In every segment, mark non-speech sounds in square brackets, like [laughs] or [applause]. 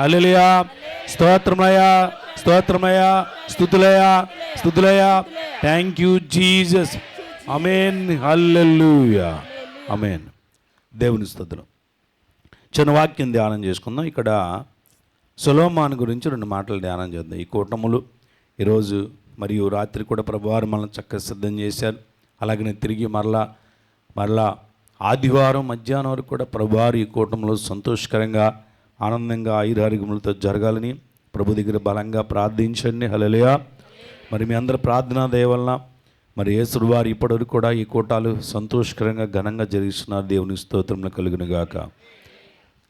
Hallelujah స్తోత్రమయ స్తోత్రమయ స్థుతులయ స్థుతులయ thank you Jesus amen hallelujah amen దేవుని స్థుతులు చిన్న వాక్యం ధ్యానం చేసుకుందాం. ఇక్కడ సులోమాన్ గురించి రెండు మాటలు ధ్యానం చేద్దాం. ఈ కూటములు ఈరోజు మరియు రాత్రి కూడా ప్రభువారు మనల్ని చక్కగా సిద్ధం చేశారు. అలాగనే తిరిగి మరలా మరలా ఆదివారం మధ్యాహ్నం వరకు కూడా ప్రభువారు ఈ కూటంలో సంతోషకరంగా ఆనందంగా ఆయురారోగ్యములతో జరగాలని ప్రభు దగ్గర బలంగా ప్రార్థించండి. హలలియా మరి మీ అందరి ప్రార్థనా దేవలన మరి యేసుడు వారు ఇప్పటివరకు కూడా ఈ కూటాలు సంతోషకరంగా ఘనంగా జరిగిస్తున్నారు. దేవుని స్తోత్రంలో కలుగును గాక.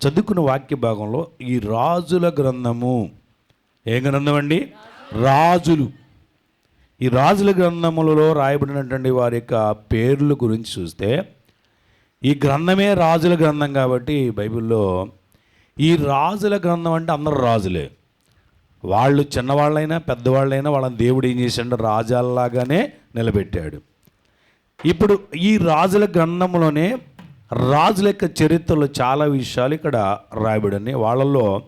చదువుకున్న వాక్య భాగంలో ఈ రాజుల గ్రంథము ఏ గ్రంథం అండి? రాజులు. ఈ రాజుల గ్రంథములలో రాయబడినటువంటి వారి యొక్క పేర్ల గురించి చూస్తే ఈ గ్రంథమే రాజుల గ్రంథం కాబట్టి బైబిల్లో ఈ రాజుల గ్రంథం అంటే అందరు రాజులే. వాళ్ళు చిన్నవాళ్ళైనా పెద్దవాళ్ళైనా వాళ్ళని దేవుడు ఏం చేశాడు రాజాల్లాగానే నిలబెట్టాడు. ఇప్పుడు ఈ రాజుల గ్రంథంలోనే రాజుల యొక్క చరిత్రలో చాలా విషయాలు ఇక్కడ రాయబడినాయి వాళ్ళల్లో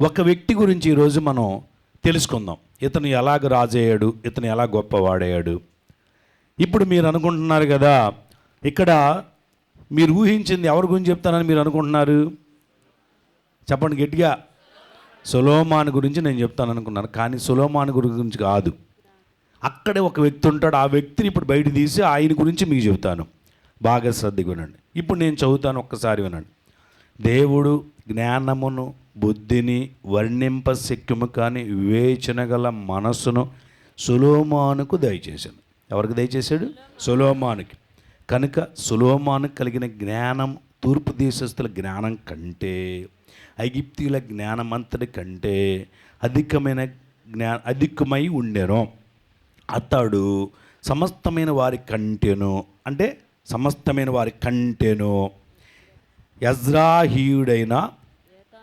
ఒక వ్యక్తి గురించి ఈరోజు మనం తెలుసుకుందాం. ఇతను ఎలాగ రాజయ్యాడు ఇతను ఎలా గొప్పవాడయ్యాడు. ఇప్పుడు మీరు అనుకుంటున్నారు కదా ఇక్కడ మీరు ఊహించింది ఎవరి గురించి చెప్తానని మీరు అనుకుంటున్నారు? చెప్పండి గట్టిగా. సులోమాన్ గురించి నేను చెప్తాను అనుకున్నాను కానీ సులోమాన్ గురించి కాదు. అక్కడే ఒక వ్యక్తి ఉంటాడు ఆ వ్యక్తిని ఇప్పుడు బయట తీసి ఆయన గురించి మీకు చెబుతాను. బాగా శ్రద్ధగా వినండి. ఇప్పుడు నేను చదువుతాను ఒక్కసారి వినండి. దేవుడు జ్ఞానమును బుద్ధిని వర్ణింప శక్యము కానీ వివేచన గల మనస్సును సులోమానుకు దయచేశాను. ఎవరికి దయచేశాడు? సులోమానుకి. కనుక సులోమాను కలిగిన జ్ఞానం తూర్పు దేశస్తుల జ్ఞానం కంటే ఐగిప్తీయుల జ్ఞానమంతటి కంటే అధికమైన జ్ఞా అధికమై ఉండెను. అతడు సమస్తమైన వారి కంటెను అంటే సమస్తమైన వారి కంటెను. యజ్రాహీయుడైన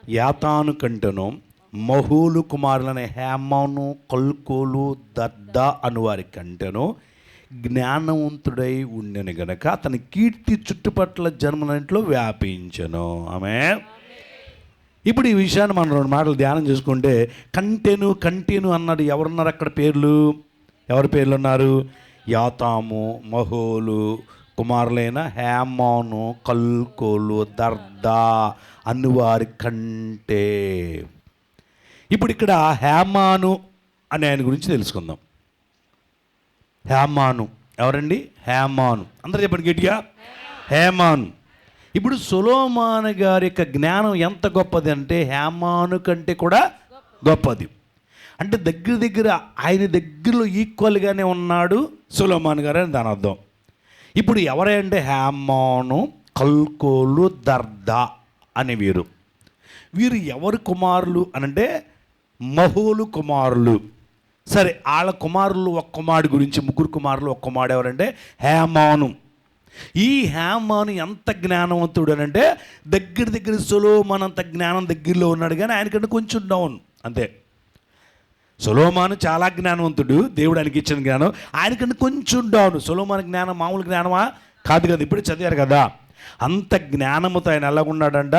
యాతాను కంటెను మహూలు కుమారులైన హేమను కల్కోలు దద్ద అను వారి కంటెను జ్ఞానవంతుడై ఉండెను గనక అతని కీర్తి చుట్టుపట్ల జన్మలంట్లో వ్యాపించను. ఆమె ఇప్పుడు ఈ విషయాన్ని మనం రెండు మాటలు ధ్యానం చేసుకుంటే కంటెను కంటెను అన్నాడు. ఎవరున్నారు అక్కడ పేర్లు? ఎవరి పేర్లు ఉన్నారు యాతాము మహోలు కుమారులైన హేమాను కల్కోలు దర్దా అన్నువారి కంటే. ఇప్పుడు ఇక్కడ హేమాను అనే ఆయన గురించి తెలుసుకుందాం. హేమాను. ఎవరండి? హేమాను. అందరూ చెప్పండి గట్టిగా. హేమాను. ఇప్పుడు సులోమాను గారి యొక్క జ్ఞానం ఎంత గొప్పది అంటే హేమాను కంటే కూడా గొప్పది. అంటే దగ్గర దగ్గర ఆయన దగ్గరలో ఈక్వల్గానే ఉన్నాడు సులోమాన్ గారు అని దాని అర్థం. ఇప్పుడు ఎవరంటే హేమాను కల్కోలు దర్దా అనే వీరు. వీరు ఎవరు కుమారులు అనంటే మహోలు కుమారులు. సరే వాళ్ళ కుమారులు ఒక కుమారుడు గురించి ముగ్గురు కుమారులు ఒక కుమారుడు ఎవరంటే హేమాను. ఈ హ్యామాను ఎంత జ్ఞానవంతుడు అని అంటే దగ్గర దగ్గర సులోమానంత జ్ఞానం దగ్గరలో ఉన్నాడు కానీ ఆయనకంటే కొంచెం డౌన్ అంతే. సులోమాను చాలా జ్ఞానవంతుడు. దేవుడు ఆయనకి ఇచ్చిన జ్ఞానం. ఆయనకంటే కొంచెం డౌన్ సులోమాన్ జ్ఞానం మామూలు జ్ఞానమా? కాదు కదా ఇప్పుడే చదివారు కదా. అంత జ్ఞానముతో ఆయన ఎలాగున్నాడంట?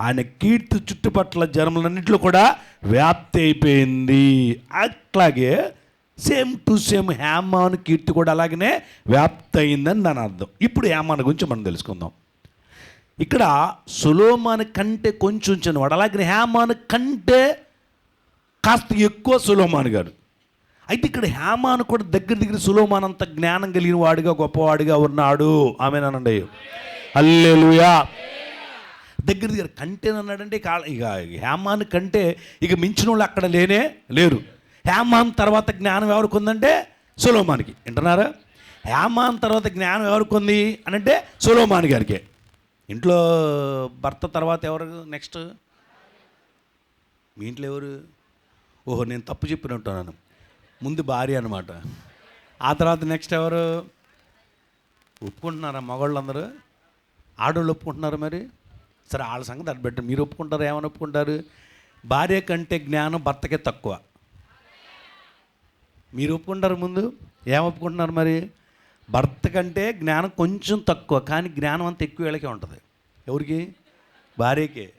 ఆయన కీర్తి చుట్టుపట్ల జన్మలన్నింటిలో కూడా వ్యాప్తి అయిపోయింది. అట్లాగే సేమ్ టు సేమ్ హేమాను కీర్తి కూడా అలాగనే వ్యాప్తి అయిందని దాని అర్థం. ఇప్పుడు హ్యామాన్ గురించి మనం తెలుసుకుందాం. ఇక్కడ సులోమాన్ కంటే కొంచెం చిన్నవాడు అలాగే హ్యామాన్ కంటే కాస్త ఎక్కువ సులోమాన్ గారు అయితే ఇక్కడ హేమాను కూడా దగ్గర దగ్గర సులోమాన్ అంత జ్ఞానం కలిగిన వాడిగా గొప్పవాడిగా ఉన్నాడు. ఆమె అనండి. అల్లెలుయా దగ్గర దగ్గర కంటేనన్నాడంటే ఇక హ్యామాన్ కంటే ఇక మించిన వాళ్ళు అక్కడ లేనే లేరు. హేమాన్ తర్వాత జ్ఞానం ఎవరికి ఉందంటే సులోమానికి. వింటున్నారా? హేమాన్ తర్వాత జ్ఞానం ఎవరికి ఉంది అని అంటే సులోమాన్ గారికి. ఇంట్లో భర్త తర్వాత ఎవరు? నెక్స్ట్ మీ ఇంట్లో ఎవరు? ఓహో నేను తప్పు చెప్పినట్టున్నాను ముందు భార్య అనమాట ఆ తర్వాత నెక్స్ట్ ఎవరు? ఒప్పుకుంటున్నారా మగవాళ్ళందరూ? ఆడవాళ్ళు ఒప్పుకుంటున్నారు మరి? సరే వాళ్ళ సంగతి అది బెటర్ మీరు ఒప్పుకుంటారు? ఏమని ఒప్పుకుంటారు? భార్య కంటే జ్ఞానం భర్తకే తక్కువ. మీరు ఒప్పుకుంటారు ముందు? ఏం ఒప్పుకుంటున్నారు మరి? భర్త కంటే జ్ఞానం కొంచెం తక్కువ కానీ జ్ఞానం అంత ఎక్కువ వీళ్ళకే ఉంటుంది. ఎవరికి? భార్యకే.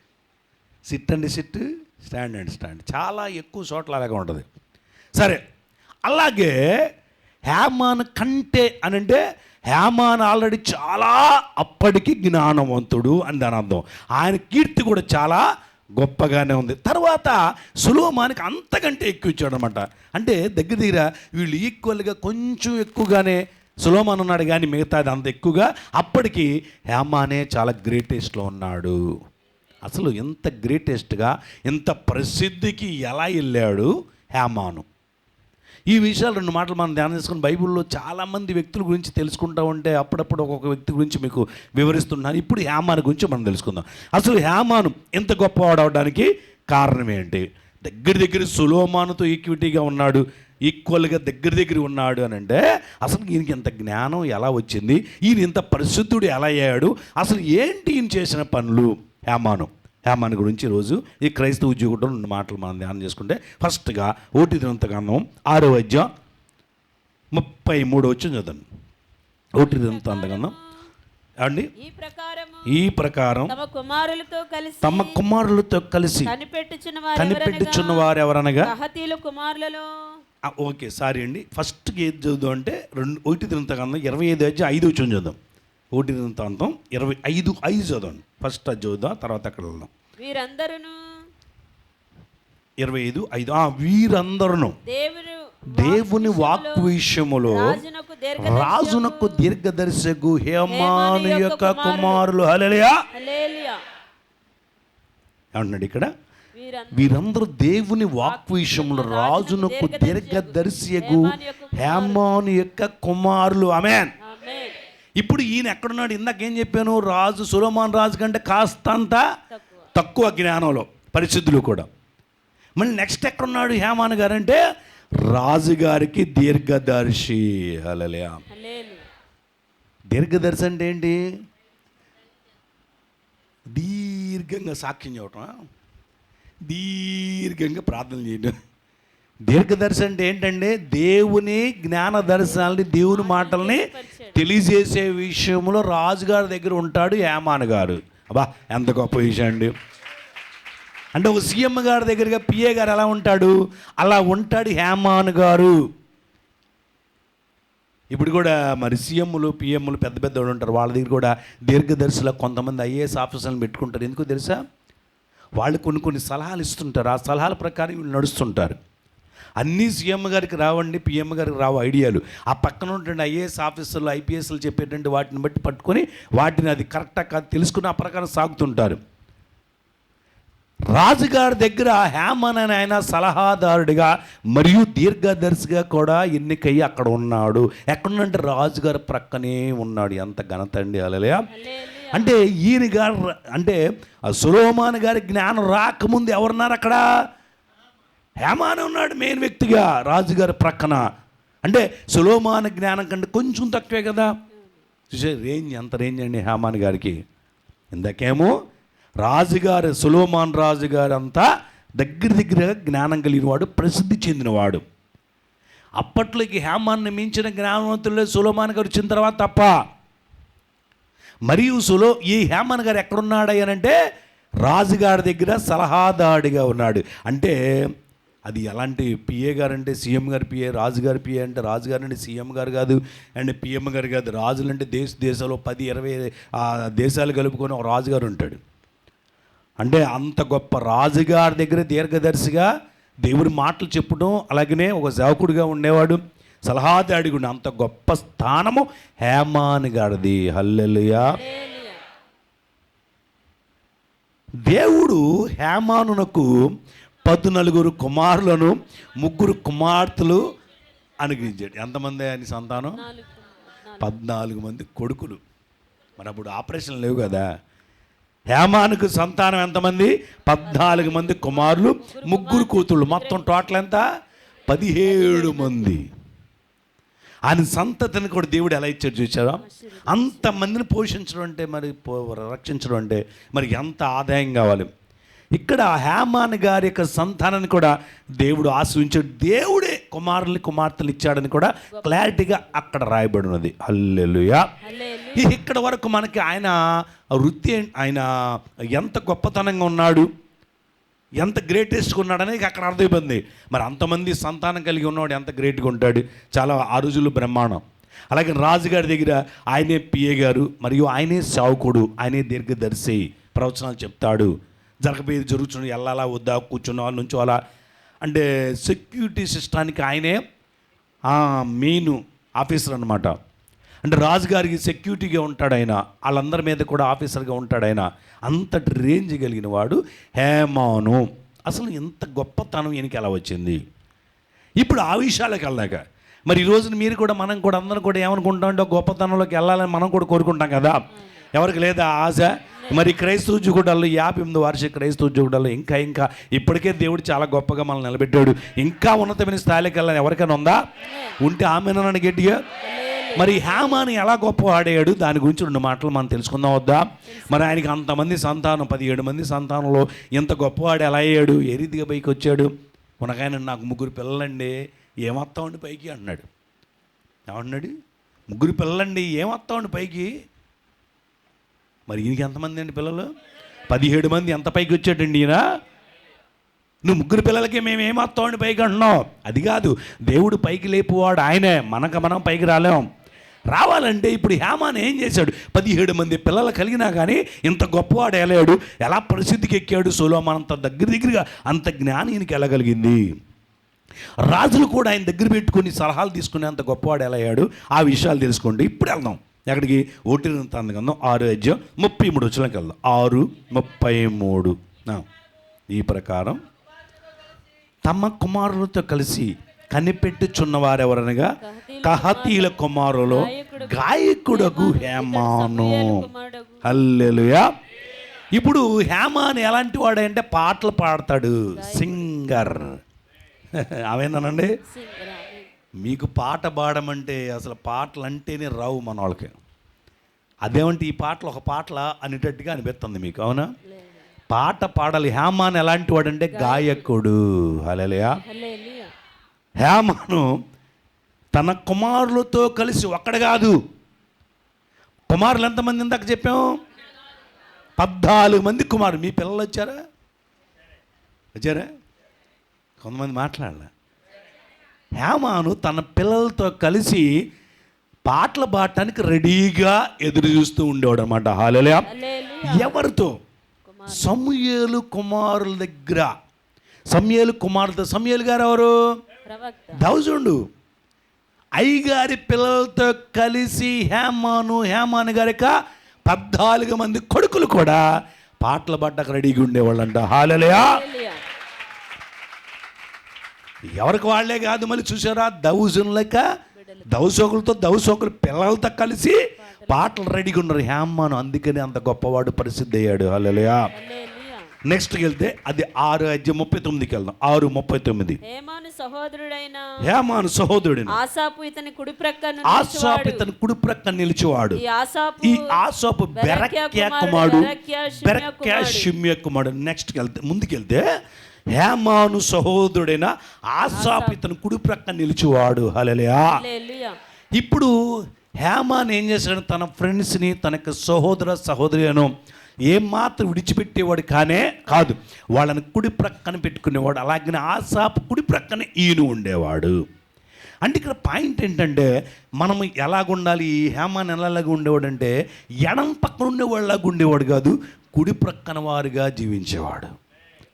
సిట్ అండి సిట్ స్టాండ్ అండ్ స్టాండ్. చాలా ఎక్కువ చోట్ల అలాగే ఉంటుంది. సరే అలాగే హేమాన్ కంటే అని అంటే హేమాన్ ఆల్రెడీ చాలా అప్పటికి జ్ఞానవంతుడు అని దాని అర్థం. ఆయన కీర్తి కూడా చాలా గొప్పగానే ఉంది. తర్వాత సులోమానికి అంతకంటే ఎక్కువ ఇచ్చాడు అనమాట అంటే దగ్గర దగ్గర వీళ్ళు ఈక్వల్గా కొంచెం ఎక్కువగానే సులోమాన్ ఉన్నాడు కానీ మిగతాది అంత ఎక్కువగా అప్పటికి హేమానే చాలా గ్రేటెస్ట్లో ఉన్నాడు. అసలు ఎంత గ్రేటెస్ట్గా ఎంత ప్రసిద్ధికి ఎలా వెళ్ళాడు హేమాను? ఈ విషయాలు రెండు మాటలు మనం ధ్యానం చేసుకుని బైబిల్లో చాలామంది వ్యక్తుల గురించి తెలుసుకుంటా ఉంటే అప్పుడప్పుడు ఒక్కొక్క వ్యక్తి గురించి మీకు వివరిస్తున్నాను ఇప్పుడు హ్యామాన్ గురించి మనం తెలుసుకుందాం. అసలు హేమాను ఎంత గొప్పవాడు అవడానికి కారణం ఏంటి? దగ్గర దగ్గర సులోమానుతో ఈక్విటీగా ఉన్నాడు ఈక్వల్గా దగ్గర దగ్గర ఉన్నాడు అని అంటే అసలు ఈయనకి ఇంత జ్ఞానం ఎలా వచ్చింది? ఈయన ఇంత పరిశుద్ధుడు ఎలా అయ్యాడు? అసలు ఏంటి ఈయన చేసిన పనులు హేమాను? హేమాన్ గురించి ఈరోజు ఈ క్రైస్తవ ఉద్యోగుడు రెండు మాటలు మనం ధ్యానం చేసుకుంటే ఫస్ట్గా ఓటి దినంతగంధం ఆరో అధ్యాయం ముప్పై మూడు వచ్చి చదవండి ఓటి దినంతగంధం అండి ఈ ప్రకారం తమ కుమారులతో కలిసి తమ కుమారులతో కలిసి కనిపెట్టుచున్న వారు ఎవరనగా? కుమారులలో. ఓకే సారీ అండి. ఫస్ట్కి ఏది చదువు అంటే రెండు ఒకటి దినంతగంధం ఇరవై ఐదు అధ్యాయం ఐదు వచ్చి చదువుదాం. ఒకటి దినంతాంతం ఇరవై ఐదు ఐదు చదవండి ఫస్ట్ అది చదువుదాం తర్వాత అక్కడ వెళ్దాం వీరందరూ ఇరవై ఐదు ఐదు. ఆ, వీరందరును. దేవుని దేవుని వాక్కు విషయములో రాజునకు దీర్ఘ రాజునకు దీర్ఘదర్శకు హేమాను యొక్క కుమారులు. హలలియా. ఏమంటున్నాడు ఇక్కడ? వీరందరూ వీరందరూ దేవుని వాక్కు విషయములో రాజునకు దీర్ఘదర్శకు హేమాను యొక్క కుమారులు. Amen amen. ఇప్పుడు ఈయన ఎక్కడున్నాడు? ఇందాక ఏం చెప్పాను? రాజు సులోమాన్ రాజు కంటే కాస్తంత తక్కువ జ్ఞానంలో పరిశుద్ధులు కూడా. మళ్ళీ నెక్స్ట్ ఎక్కడున్నాడు హేమాన్ గారు అంటే రాజుగారికి దీర్ఘదర్శి. హల్లెలూయా. దీర్ఘదర్శి అంటే ఏంటి? దీర్ఘంగా సాక్ష్యం చెప్పటం దీర్ఘంగా ప్రార్థన చేయడం దీర్ఘదర్శి అంటే ఏంటంటే దేవుని జ్ఞాన దర్శనాలని దేవుని మాటల్ని తెలియజేసే విషయంలో రాజుగారి దగ్గర ఉంటాడు యామాన్ గారు. అబ్బా ఎంత గొప్ప విషయం అండి. అంటే ఒక సీఎం గారి దగ్గరగా పిఏ గారు ఎలా ఉంటాడు? అలా ఉంటాడు హేమాన్ గారు. ఇప్పుడు కూడా మరి సీఎంలు పిఎంలు పెద్ద పెద్ద వాళ్ళు ఉంటారు. వాళ్ళ దగ్గర కూడా దీర్ఘదర్శిలో కొంతమంది ఐఏఎస్ ఆఫీసర్లను పెట్టుకుంటారు. ఎందుకో తెలుసా? వాళ్ళు కొన్ని కొన్ని సలహాలు ఇస్తుంటారు. ఆ సలహాల ప్రకారం వీళ్ళు నడుస్తుంటారు. అన్నీ సీఎం గారికి రావండి పిఎం గారికి రావు ఐడియాలు. ఆ పక్కన ఉన్నటువంటి ఐఏఎస్ ఆఫీసర్లు ఐపీఎస్లు చెప్పేటువంటి వాటిని బట్టి పట్టుకొని వాటిని అది కరెక్టా కాదు తెలుసుకుని ఆ ప్రకారం సాగుతుంటారు. రాజుగారి దగ్గర హేమన్ అని ఆయన సలహాదారుడిగా మరియు దీర్ఘదర్శిగా కూడా ఎన్నికయ్యి అక్కడ ఉన్నాడు. ఎక్కడున్నంటే రాజుగారి ప్రక్కనే ఉన్నాడు. ఎంత ఘనత అండి అలలే. అంటే ఈయన గారు అంటే ఆ సులోమాన్ గారి జ్ఞానం రాకముందు ఎవరున్నారు అక్కడ? హేమాన్ ఉన్నాడు మెయిన్ వ్యక్తిగా రాజుగారి ప్రక్కన. అంటే సులోమాన జ్ఞానం కంటే కొంచెం తక్కువే కదా. చూసే రేంజ్ ఎంత రేంజ్ అండి హేమాన్ గారికి. ఇందాకేమో రాజుగారు సులోమాన్ రాజుగారు అంతా దగ్గర దగ్గర జ్ఞానం కలిగినవాడు ప్రసిద్ధి చెందినవాడు. అప్పట్లోకి హేమాన్ని మించిన జ్ఞానవంతులే సులోమాన్ గారు వచ్చిన తర్వాత తప్ప. మరియు సులో ఈ హేమాన్ గారు ఎక్కడున్నాడు అంటే రాజుగారి దగ్గర సలహాదారుడిగా ఉన్నాడు. అంటే అది ఎలాంటి పిఏ గారు అంటే సీఎం గారు పిఏ రాజుగారి పిఏ అంటే రాజుగారు అంటే సీఎం గారు కాదు. అండ్ పిఎం గారు కాదు రాజులు అంటే దేశ దేశంలో పది ఇరవై దేశాలు కలుపుకొని ఒక రాజుగారు ఉంటాడు. అంటే అంత గొప్ప రాజుగారి దగ్గర దీర్ఘదర్శిగా దేవుడి మాటలు చెప్పడం అలాగనే ఒక సేవకుడిగా ఉండేవాడు. సలహాదాడిగుండి అంత గొప్ప స్థానము హేమాన్ గారిది. హల్లెలుయా. దేవుడు హేమానునకు పద్నాలుగురు కుమారులను ముగ్గురు కుమార్తెలు అనుగ్రహించాడు. ఎంతమంది ఆయన సంతానం? నాలుగు. నాలుగు. పద్నాలుగు మంది కొడుకులు. మరి అప్పుడు ఆపరేషన్ లేవు కదా. హేమానుకు సంతానం ఎంతమంది? పద్నాలుగు మంది కుమారులు ముగ్గురు కూతుళ్ళు. మొత్తం టోటల్ ఎంత? పదిహేడు మంది. ఆయన సంతతిని కూడా దేవుడు ఎలా ఇచ్చాడు చూసారా అంతమందిని పోషించడం అంటే మరి రక్షించడం అంటే మరి ఎంత ఆదాయం కావాలి? ఇక్కడ హేమాన్ గారి యొక్క సంతానాన్ని కూడా దేవుడు ఆశ్రయించాడు. దేవుడే కుమారుల్ని కుమార్తెలు ఇచ్చాడని కూడా క్లారిటీగా అక్కడ రాయబడి ఉన్నది హల్లెలూయా. ఈ ఇక్కడ వరకు మనకి ఆయన వృత్తి ఆయన ఎంత గొప్పతనంగా ఉన్నాడు ఎంత గ్రేటెస్ట్గా ఉన్నాడని ఇక అక్కడ అర్థమైపోయింది. మరి అంతమంది సంతానం కలిగి ఉన్నవాడు ఎంత గ్రేట్గా ఉంటాడు? చాలా ఆ రోజుల్లో బ్రహ్మాండం. అలాగే రాజుగారి దగ్గర ఆయనే పిఏ గారు మరియు ఆయనే సావుకుడు ఆయనే దీర్ఘదర్శి ప్రవచనాలు చెప్తాడు. జరగబోయేది జరుగుతుంది వెళ్ళాలా వద్దా కూర్చున్నా వాళ్ళ నుంచి అలా అంటే సెక్యూరిటీ సిస్టానికి ఆయనే మెయిన్ ఆఫీసర్ అనమాట అంటే రాజుగారికి సెక్యూరిటీగా ఉంటాడు ఆయన. వాళ్ళందరి మీద కూడా ఆఫీసర్గా ఉంటాడు ఆయన. అంతటి రేంజ్ కలిగిన వాడు హేమాను. అసలు ఎంత గొప్పతనం ఈయనకి ఎలా వచ్చింది? ఇప్పుడు ఆ విషయాలకు వెళ్ళాక మరి ఈ రోజున మీరు కూడా మనం కూడా అందరం కూడా ఏమనుకుంటాం అంటే గొప్పతనంలోకి వెళ్ళాలని మనం కూడా కోరుకుంటాం కదా. ఎవరికి లేదా ఆశ? మరి క్రైస్తవ జుగుడాల్లో యాభై ఎనిమిది వార్షిక క్రైస్తవ జుగుడాల్లో ఇంకా ఇంకా ఇప్పటికే దేవుడు చాలా గొప్పగా మనల్ని నిలబెట్టాడు. ఇంకా ఉన్నతమైన స్థాయికి వెళ్ళాలని ఎవరికైనా ఉందా? ఉంటే ఆమెనని గట్టిగా. మరి హ్యామాని ఎలా గొప్ప ఆడాడు దాని గురించి రెండు మాటలు మనం తెలుసుకుందాం వద్దా? మరి ఆయనకి అంతమంది సంతానం పదిహేడు మంది సంతానంలో ఇంత గొప్పవాడు ఎలా అయ్యాడు? ఏ రీతిగా పైకి వచ్చాడు? ఉనకాయన నాకు ముగ్గురు పిల్లలండి ఏమొస్తామండి పైకి? అన్నాడు. ఏమన్నాడు? ముగ్గురు పిల్లలండి ఏమొస్తామండి పైకి? మరి ఈయనకి ఎంతమంది అండి పిల్లలు? పదిహేడు మంది. ఎంత పైకి వచ్చాడండి ఈయన? నువ్వు ముగ్గురు పిల్లలకి మేము ఏమొస్తామండి పైకి అంటున్నాం అది కాదు. దేవుడు పైకి లేపువాడు ఆయనే. మనకు మనం పైకి రాలేం. రావాలంటే ఇప్పుడు హేమాన్ ఏం చేశాడు? పదిహేడు మంది పిల్లలు కలిగినా కానీ ఇంత గొప్పవాడు ఎలాడు ఎలా ప్రసిద్ధికి ఎక్కాడు సోలోమాన్ దగ్గర దగ్గరగా అంత జ్ఞానం ఈయనకి వెళ్ళగలిగింది. రాజులు కూడా ఆయన దగ్గర పెట్టుకుని సలహాలు తీసుకునే అంత గొప్పవాడు ఎలా అయ్యాడు ఆ విషయాలు తెలుసుకోండి. ఇప్పుడు వెళ్దాం. ఎక్కడికి? ఓటి తందగంధం ఆరు అధ్యాయం ముప్పై మూడు వచ్చిన వెళ్దాం. ఆరు ముప్పై మూడు. ఈ ప్రకారం. తమ కుమారులతో కలిసి కనిపెట్టుచున్నవారెవరనగా? కహతీల కుమారులో గాయకుడగు హేమాను. హల్లెలుయా. ఇప్పుడు హేమాన్ ఎలాంటి వాడంటే పాటలు పాడతాడు. సింగర్. [laughs] అవేనానండి మీకు పాట పాడమంటే అసలు పాటలు అంటేనే రావు మన వాళ్ళకి అదేమంటే ఈ పాటలు ఒక పాటల అనేటట్టుగా అనిపిస్తుంది మీకు అవునా? పాట పాడాలి. హేమాన్ ఎలాంటి వాడంటే గాయకుడు. హల్లెలూయా. హేమాను తన కుమారులతో కలిసి ఒక్కడ కాదు. కుమారులు ఎంతమంది ఇందాక చెప్పాం? పద్నాలుగు మంది కుమారులు. మీ పిల్లలు వచ్చారా? వచ్చారా? కొంతమంది మాట్లాడలే. హేమాను తన పిల్లలతో కలిసి పాటలు పాడటానికి రెడీగా ఎదురు చూస్తూ ఉండేవాడు అనమాట హాలలే. ఎవరితో? సమూయేలు కుమారుల దగ్గర. సమయేలు కుమారులతో సమయేలు గారు ఎవరు? దౌజుండు అయ్యగారి పిల్లలతో కలిసి హేమాను హేమాను గారిక పద్నాలుగు మంది కొడుకులు కూడా పాటలు పడ్డకు రెడీగా ఉండేవాళ్ళంట. హాలలయా హల్లెలూయా. ఎవరికి వాళ్ళే కాదు మళ్ళీ చూసారా? దౌజులక దౌసోకులతో దౌసోకులు పిల్లలతో కలిసి పాటలు రెడీగా ఉన్నారు. హేమాను అందుకని అంత గొప్పవాడు ప్రసిద్ధి అయ్యాడు. హల్లెలూయా. నెక్స్ట్కి వెళ్తే అది ఆరు అధ్యాయం ముప్పై తొమ్మిదికి వెళ్దాం. ఆరు ముప్పై తొమ్మిది. హేమాను సహోదరుడైన హేమాను సహోదరుడిని ఆసాపు ఇతని కుడి ప్రక్కన ఆసాపు ఇతని కుడి ప్రక్క నిలిచేవాడు. ఈ ఆసాపు బెరక్యా కుమారుడు, బెరక్యా. షిమ్య కుమారుడు. నెక్స్ట్కి వెళ్తే ముందుకెళ్తే హేమాను సహోదరుడైన ఆసాపు ఇతని కుడి ప్రక్క నిలిచేవాడు. హలలియా. ఇప్పుడు హేమాన్ ఏం చేశాడు? తన ఫ్రెండ్స్ని తనకు సహోదర సహోదరులను ఏమాత్రం విడిచిపెట్టేవాడు కానే కాదు. వాళ్ళని కుడి ప్రక్కన పెట్టుకునేవాడు. అలాగే ఆసాపు కుడి ప్రక్కన ఈయన ఉండేవాడు. అంటే ఇక్కడ పాయింట్ ఏంటంటే మనం ఎలాగుండాలి? హేమాన్ ఎలాగా ఉండేవాడు అంటే ఎడం పక్కన ఉండేవాళ్ళలాగా ఉండేవాడు కాదు కుడి ప్రక్కన వారుగా జీవించేవాడు.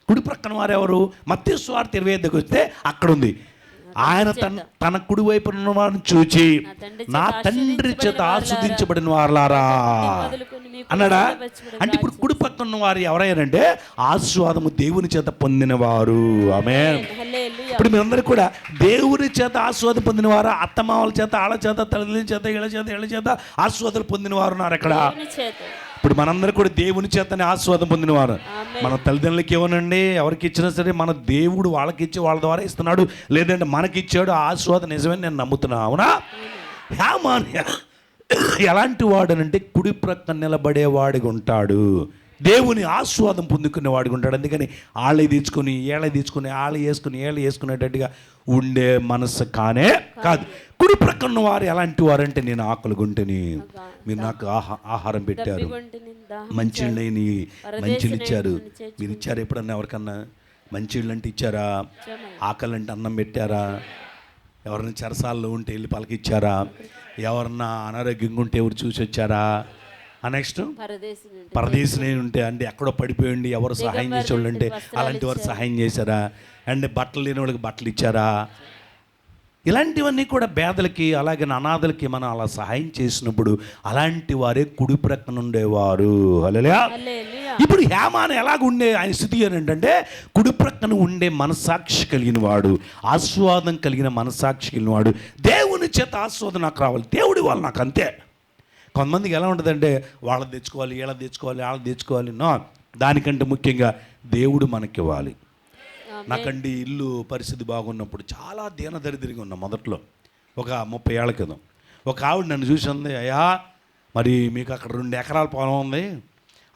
కుడి ప్రక్కన వారు ఎవరు మత్స్య స్వార్థ ఇరవై ఐదుకి వస్తే అక్కడ ఉంది ఆయన తన తన కుడి వైపు ఉన్న వారిని చూచి నా తండ్రి చేత ఆస్వాదించబడిన వారులారా. అన్నాడా? అంటే ఇప్పుడు కుడి పక్కన ఉన్న వారు ఎవరైనంటే ఆస్వాదము దేవుని చేత పొందినవారు. ఆమె. ఇప్పుడు మీరందరూ కూడా దేవుని చేత ఆస్వాదం పొందినవారు? అత్తమామల చేత ఆళ్ళ చేత తల్లిదండ్రుల చేత ఇళ్ళ చేత ఇళ్ళ చేత ఆస్వాదాలు పొందినవారు ఉన్నారు అక్కడ ఇప్పుడు మనందరూ కూడా దేవుని చేతనే ఆస్వాదం పొందినవారు. మన తల్లిదండ్రులకి ఏమోనండి ఎవరికి ఇచ్చినా సరే మన దేవుడు వాళ్ళకి ఇచ్చి వాళ్ళ ద్వారా ఇస్తున్నాడు. లేదంటే మనకి ఇచ్చాడు ఆస్వాదం నిజమే నేను నమ్ముతున్నా అవునా? హేమాన్ ఎలాంటి వాడనంటే కుడి ప్రక్క నిలబడేవాడిగా ఉంటాడు. దేవుని ఆస్వాదం పొందుకునేవాడిగా ఉంటాడు. అందుకని ఆళ్ళే తెచ్చుకొని ఏళ్ళ తెచ్చుకొని ఆళ్ళ వేసుకుని ఏళ్ళ వేసుకునేటట్టుగా ఉండే మనసు కానే కాదు. కుడి ప్రక్కన వారు ఎలాంటి వారంటే నేను ఆకలి గుంటని మీరు నాకు ఆహా ఆహారం పెట్టారు. ఇదిగోండి మంచిళ్ళని మంచిలు ఇచ్చారు మీరు ఇచ్చారు ఎప్పుడన్నా ఎవరికన్నా? మంచిళ్ళు అంటే ఇచ్చారా? ఆకలి అంటే అన్నం పెట్టారా? ఎవరైనా చెరసాల్లో ఉంటే వెళ్ళి పలకిచ్చారా? ఎవరన్నా అనారోగ్యంగా ఉంటే ఎవరు చూసి వచ్చారా నెక్స్ట్ పరదేశిని ఉంటే అంటే ఎక్కడో పడిపోయింది ఎవరు సహాయం చేసేవాళ్ళు అంటే అలాంటి వారు సహాయం చేశారా? అండ్ బట్టలు లేని వాళ్ళకి బట్టలు ఇచ్చారా? ఇలాంటివన్నీ కూడా పేదలకి అలాగే అనాథలకి మనం అలా సహాయం చేసినప్పుడు అలాంటి వారే కుడి ప్రక్కన ఉండేవారు. హల్లెలూయా. ఇప్పుడు హేమాన్ ఎలాగుండే ఆయన స్థితి అని ఏంటంటే కుడి ప్రక్కన ఉండే మనసాక్షి కలిగిన వాడు ఆస్వాదం కలిగిన మనసాక్షి కలిగిన వాడు దేవుని చేత ఆస్వాదం నాకు రావాలి దేవుడి వాళ్ళు నాకు అంతే. కొంతమందికి ఎలా ఉంటుందంటే వాళ్ళని తెచ్చుకోవాలి వీళ్ళని తెచ్చుకోవాలి వాళ్ళని తెచ్చుకోవాలి. నో దానికంటే ముఖ్యంగా దేవుడు మనకివ్వాలి. నాకండి ఇల్లు పరిస్థితి బాగున్నప్పుడు చాలా దీనదరిద్రంగా ఉన్నా మొదట్లో. ఒక ముప్పై ఏళ్ళ క్రితం. ఒక ఆవిడ నన్ను చూసి ఉంది అయ్యా మరి మీకు అక్కడ రెండు ఎకరాల పొలం ఉంది.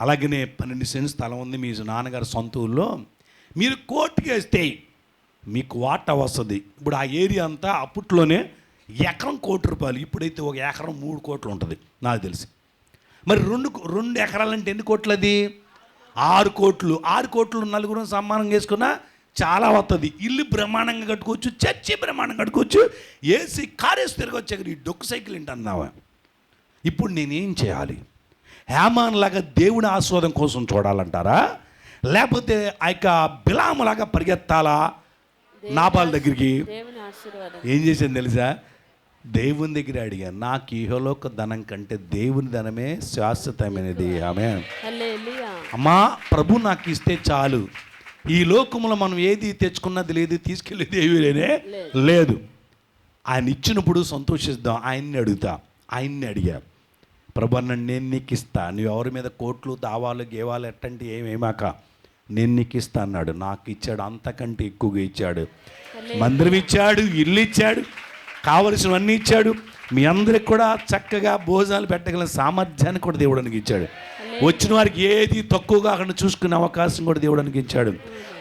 అలాగనే పన్నెండు సెంట్ స్థలం ఉంది మీ నాన్నగారి సొంత ఊళ్ళో. మీరు కోర్టుకి వేస్తే మీకు వాటా వస్తుంది. ఇప్పుడు ఆ ఏరియా అంతా అప్పట్లోనే ఎకరం కోటి రూపాయలు. ఇప్పుడైతే ఒక ఎకరం మూడు కోట్లు ఉంటుంది. నాకు తెలిసి. మరి రెండు రెండు ఎకరాలంటే ఎన్ని కోట్లు అది ఆరు కోట్లు. ఆరు కోట్లు నలుగురు సమ్మానం చేసుకున్నా చాలా వస్తుంది ఇల్లు బ్రహ్మాండంగా కట్టుకోవచ్చు చర్చి బ్రహ్మాండంగా కట్టుకోవచ్చు ఏసీ కారేసి తిరగొచ్చు ఈ డొక్కు సైకిల్ ఏంటి అన్నావా? ఇప్పుడు నేనేం చేయాలి? హేమాన్ లాగా దేవుని ఆస్వాదం కోసం చూడాలంటారా? లేకపోతే ఆ యొక్క బిలాము లాగా పరిగెత్తాలా నాబాల్ దగ్గరికి. ఏం చేశాను తెలుసా? దేవుని దగ్గర అడిగాను నాకు ఇహలోక ధనం కంటే దేవుని ధనమే శాశ్వతమైనది. ఆమె. అమ్మా ప్రభు నాకు ఇస్తే చాలు. ఈ లోకములో మనం ఏది తెచ్చుకున్నది లేదు తీసుకెళ్ళేది ఏమీ లేనే లేదు. ఆయన ఇచ్చినప్పుడు సంతోషిద్దాం ఆయన్ని అడుగుతా ఆయన్ని అడిగా ప్రభు నన్ను నేను నీకు ఇస్తా నువ్వు ఎవరి మీద కోట్లు దావాలు గేవాలు ఎట్టంటే ఏమేమాక నేను నీకు ఇస్తా అన్నాడు. నాకు ఇచ్చాడు అంతకంటే ఎక్కువగా ఇచ్చాడు. మందిరం ఇచ్చాడు ఇల్లు ఇచ్చాడు కావలసినవన్నీ ఇచ్చాడు. మీ అందరికి కూడా చక్కగా భోజనాలు పెట్టగల సామర్థ్యాన్ని కూడా దేవుడానికి ఇచ్చాడు. వచ్చిన వారికి ఏది తక్కువగా అక్కడ చూసుకునే అవకాశం కూడా దేవుడానికి ఇచ్చాడు.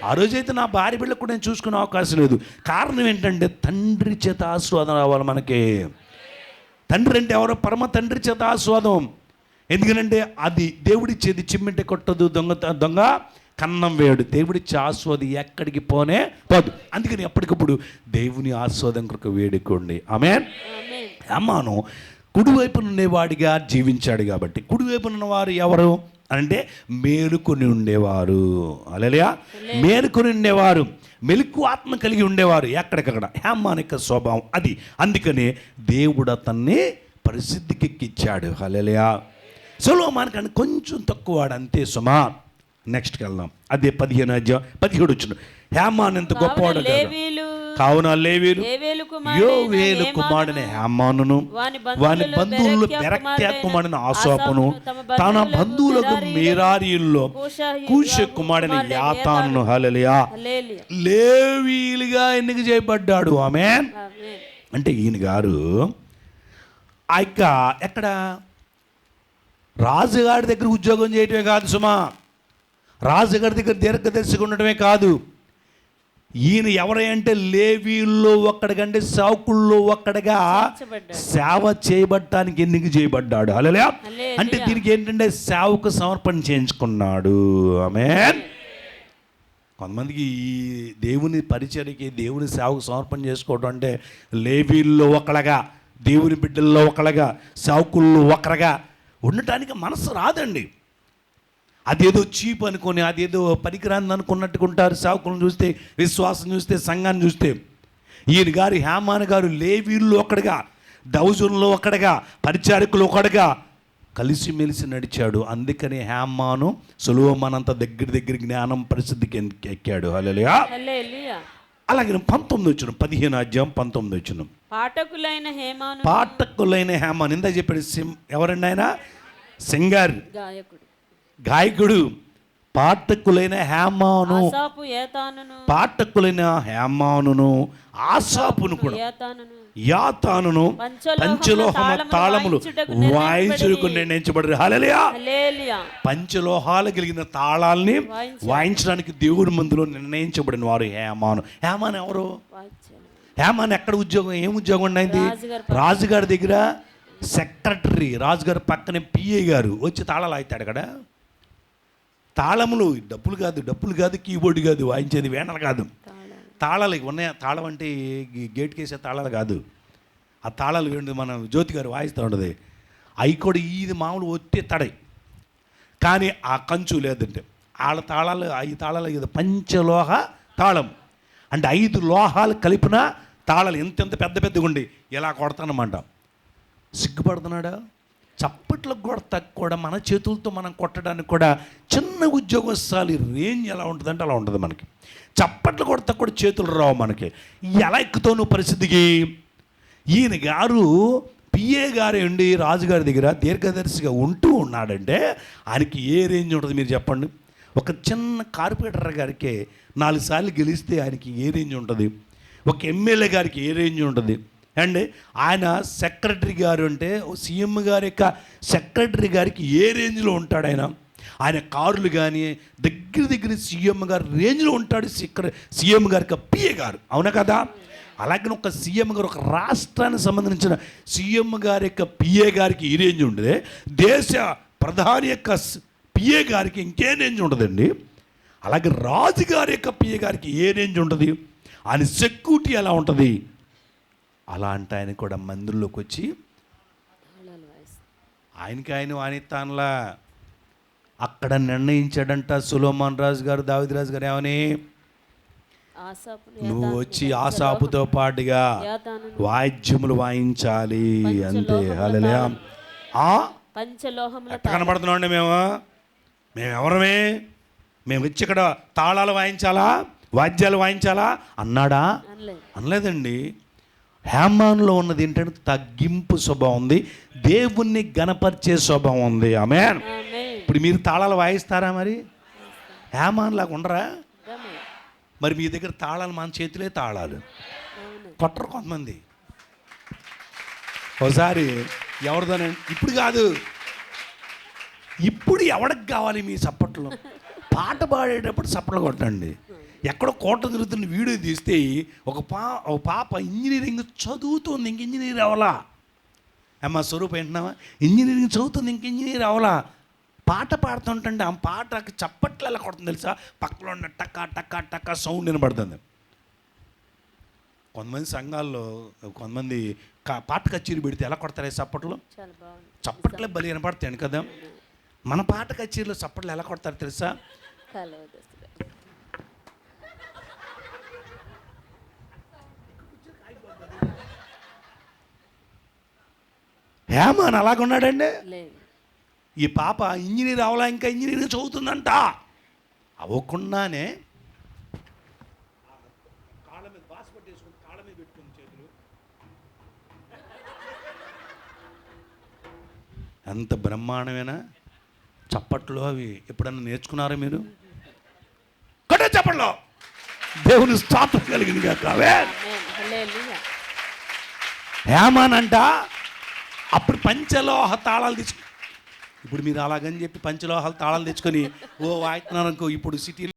ఆ రోజైతే నా భార్య బిడ్డకు కూడా నేను చూసుకునే అవకాశం లేదు. కారణం ఏంటంటే తండ్రి చేత ఆస్వాదం రావాలి మనకి. తండ్రి అంటే ఎవరో పరమ తండ్రి చేత ఆస్వాదం ఎందుకంటే అది దేవుడిచ్చేది చిమ్మింటే కొట్టదు దొంగ దొంగ. కన్నం వేయడు దేవుడిచ్చే ఆస్వాది ఎక్కడికి పోనే పోదు. అందుకని ఎప్పటికప్పుడు దేవుని ఆస్వాదం కొరకు వేడుకోండి. ఆమె. అమ్మాను కుడివైపున ఉండేవాడిగా జీవించాడు కాబట్టి. కుడివైపున ఉన్నవారు ఎవరు? అంటే మేలుకొని ఉండేవారు. అలలియా మేలుకొని ఉండేవారు. మెలకు ఆత్మ కలిగి ఉండేవారు. ఎక్కడికక్కడ. హేమానిక స్వభావం అది. అందుకనే దేవుడు అతన్ని పరిస్థితికి ఎక్కిచ్చాడు. హలలియా సులోమానికని కొంచెం తక్కువ వాడు. అంతే సుమా. నెక్స్ట్కి వెళ్దాం. అదే పదిహేను అధ్యాయం పదిహేడు వచ్చిన. హేమాన్ ఎంత గొప్పవాడు కావున కాదు. లేవీలు యోవేలు కుమారుని హేమానును వాని బంధువులు కుమారుడైన కుమారుని ఆసాపును తన బంధువులకు మేరారియుల్లో కూష- కుమారుని కుమారుడైన యాతాను హలలియా. లేవీలుగా ఎన్నిక చేయబడ్డాడు? ఆమె. అంటే ఈయన గారు ఆ యొక్క ఎక్కడ రాజుగారి దగ్గర ఉద్యోగం చేయటమే కాదు సుమా. రాజుగారి దగ్గర దీర్ఘదర్శిగా ఉండటమే కాదు. ఈయన ఎవరంటే లేవీల్లో ఒక్కడికంటే సాకుల్లో ఒక్కడిగా. సేవ చేయబడటానికి ఎన్నిక చేయబడ్డాడు? హల్లెలూయా. అంటే దీనికి ఏంటంటే సేవకు సమర్పణ చేయించుకున్నాడు. ఆమె కొంతమందికి ఈ దేవుని పరిచర్యకి దేవుని సేవకు సమర్పణ చేసుకోవడం అంటే లేవీల్లో ఒకళ్ళగా దేవుని బిడ్డల్లో ఒకళ్ళగా సేవకుల్లో ఒకరగా ఉండటానికి మనసు రాదండి. అదేదో చీప్ అనుకొని అదేదో పనికిరాంది అనుకున్నట్టుగా ఉంటారు. సేవకులను చూస్తే విశ్వాసం చూస్తే సంఘాన్ని చూస్తే. ఈయన గారు హేమాన్ గారు లేవీళ్ళు ఒకడుగా దౌజుల్లో ఒకడుగా పరిచారకులు ఒకడుగా కలిసిమెలిసి నడిచాడు. అందుకని హేమాను సులువమానంత దగ్గర దగ్గర జ్ఞానం పరిస్థితికి ఎక్కాడు. అలాగే పంతొమ్మిది వచ్చిన పదిహేను అధ్యాయం పంతొమ్మిది వచ్చిన. పాఠకులైన హేమాను. పాఠకులైన హేమాన్. ఇంత చెప్పాడు ఎవరండి ఆయన? సింగార్. గాయకుడు. గాయకుడు పాఠకులైన హేమాను పాఠకులైన హేమానును ఆసాపును కూడా. పంచలోహముల పంచలోహమ తాళములు నిర్ణయించబడ్డారు హల్లెలూయా. హల్లెలూయా. పంచలోహాలు కలిగిన తాళాల్ని వాయించు. వాయించడానికి దేవుడి మందులో నిర్ణయించబడిన వారు హేమాను. హేమాన్ ఎవరు. హేమాన్ ఎక్కడ ఉద్యోగం ఏం ఉద్యోగం ఉండైంది రాజుగారి రాజుగారి దగ్గర సెక్రటరీ రాజుగారి పక్కనే పిఏ గారు వచ్చి తాళాలు అవుతాడు కదా? తాళములు డప్పులు కాదు డప్పులు కాదు కీబోర్డు కాదు వాయించేది వేణలు కాదు. తాళాలు. ఉన్నాయా తాళం అంటే ఈ గేట్కి వేసే తాళాలు కాదు. ఆ తాళాలు ఏంటి మన జ్యోతి గారు వాయిస్తూ ఉంటుంది. అవి కూడా ఇది మామూలు ఒత్తే తడై. కానీ ఆ కంచు లేదంటే వాళ్ళ తాళాలు ఐదు తాళాలు ఇది పంచలోహ తాళం. అంటే ఐదు లోహాలు కలిపిన తాళాలు ఎంతెంత పెద్ద పెద్దగా ఉండి ఇలా కొడతానమాట. సిగ్గుపడుతున్నాడా? చప్పట్లకు కొడతా కూడా మన చేతులతో మనం కొట్టడానికి కూడా చిన్న ఉద్యోగస్తులు రేంజ్ ఎలా ఉంటుందంటే అలా ఉంటుంది మనకి. చప్పట్లు కొడతా కూడా చేతులు రావు మనకి. ఎలా ఎక్కుతావు నువ్వు పరిస్థితికి? ఈయన గారు పిఏ గారు ఉండి రాజుగారి దగ్గర దీర్ఘదర్శిగా ఉంటూ ఉన్నాడంటే ఆయనకి ఏ రేంజ్ ఉంటుంది మీరు చెప్పండి? ఒక చిన్న కార్పొరేటర్ గారికి నాలుగు సార్లు గెలిస్తే ఆయనకి ఏ రేంజ్ ఉంటుంది? ఒక ఎమ్మెల్యే గారికి ఏ రేంజ్ ఉంటుంది? అండ్ ఆయన సెక్రటరీ గారు అంటే సీఎం గారి యొక్క సెక్రటరీ గారికి ఏ రేంజ్లో ఉంటాడు ఆయన? ఆయన కారులు కానీ దగ్గర దగ్గర సీఎం గారు రేంజ్లో ఉంటాడు సెక్ర సీఎం గారి యొక్క పిఏ గారు. అవునా కదా? అలాగే ఒక సీఎం గారు ఒక రాష్ట్రానికి సంబంధించిన సీఎం గారి యొక్క పిఏ గారికి ఈ రేంజ్ ఉండదు. దేశ ప్రధాని యొక్క పిఏ గారికి ఇంకే రేంజ్ ఉండదండి. అలాగే రాజుగారి యొక్క పిఏ గారికి ఏ రేంజ్ ఉంటుంది ఆయన సెక్యూరిటీ ఎలా ఉంటుంది? అలా అంటే ఆయన కూడా మందిరంలోకి వచ్చి ఆయనకి ఆయన వాణిత్తాన్లా అక్కడ నిర్ణయించాడంట సులోమాన్ రాజు గారు దావిద్ రాజు గారు ఏమని? నువ్వు వచ్చి ఆసాపుతో పాటుగా వాయిద్యములు వాయించాలి అంతే. ఎట్ట కనబడుతున్నాండి మేము మేము? ఎవరమే మేము వచ్చి ఇక్కడ తాళాలు వాయించాలా? వాద్యాలు వాయించాలా? అన్నాడా? అనలేదు. అనలేదండి. హేమాన్లో ఉన్నది ఏంటంటే తగ్గింపు స్వభావం ఉంది. దేవుణ్ణి గణపరిచే స్వభావం ఉంది. ఆమె ఇప్పుడు మీరు తాళాలు వాయిస్తారా మరి? హేమాన్ లాగా ఉండరా? మరి మీ దగ్గర తాళాలు మన చేతిలే తాళాలు. కొట్టరు కొంతమంది. ఒకసారి ఎవరిదోనండి ఇప్పుడు కాదు. ఇప్పుడు ఎవడికి కావాలి మీ చప్పట్లు? పాట పాడేటప్పుడు చప్పట్లు కొట్టండి. ఎక్కడో కోట తిరుగుతున్న వీడియో తీస్తే ఒక పా ఒక పాప ఇంజనీరింగ్ చదువుతుంది ఇంక ఇంజనీర్ అవలా అమ్మ స్వరూప ఏంటున్నావా? ఇంజనీరింగ్ చదువుతుంది ఇంక ఇంజనీర్ అవలా పాట పాడుతుంటే ఆ పాటకి చప్పట్లు ఎలా కొడుతుంది తెలుసా? పక్కలో ఉన్న టక్క టక్క టక్క సౌండ్ వినపడుతుంది కొంతమంది సంఘాల్లో కొంతమంది పాట కచేరీ పెడితే ఎలా కొడతారు చప్పట్లు? చప్పట్లే బలి వినపడతాయి కదా. మన పాట కచేరీలో చప్పట్లు ఎలా కొడతారు తెలుసా? హేమన్ అలాగున్నాడండి? లేదు. ఈ పాప ఇంజనీర్ అవలా ఇంకా ఇంజనీరింగ్ చదువుతుందంట. అవ్వకుండానే ఎంత బ్రహ్మాండమేనా? చప్పట్లు అవి ఎప్పుడన్నా నేర్చుకున్నారా మీరు? కొట్టే చప్పట్లో! దేవుని స్తోత్రం కలిగింది కాక. హల్లెలూయా. హేమాన్ అంట అప్పుడు పంచలోహ తాళాలు తీసుకు ఇప్పుడు మీరు అలాగని చెప్పి పంచలోహాలు తాళాలు తెచ్చుకొని ఓ వాయిస్తున్నారనుకో ఇప్పుడు సిటీలో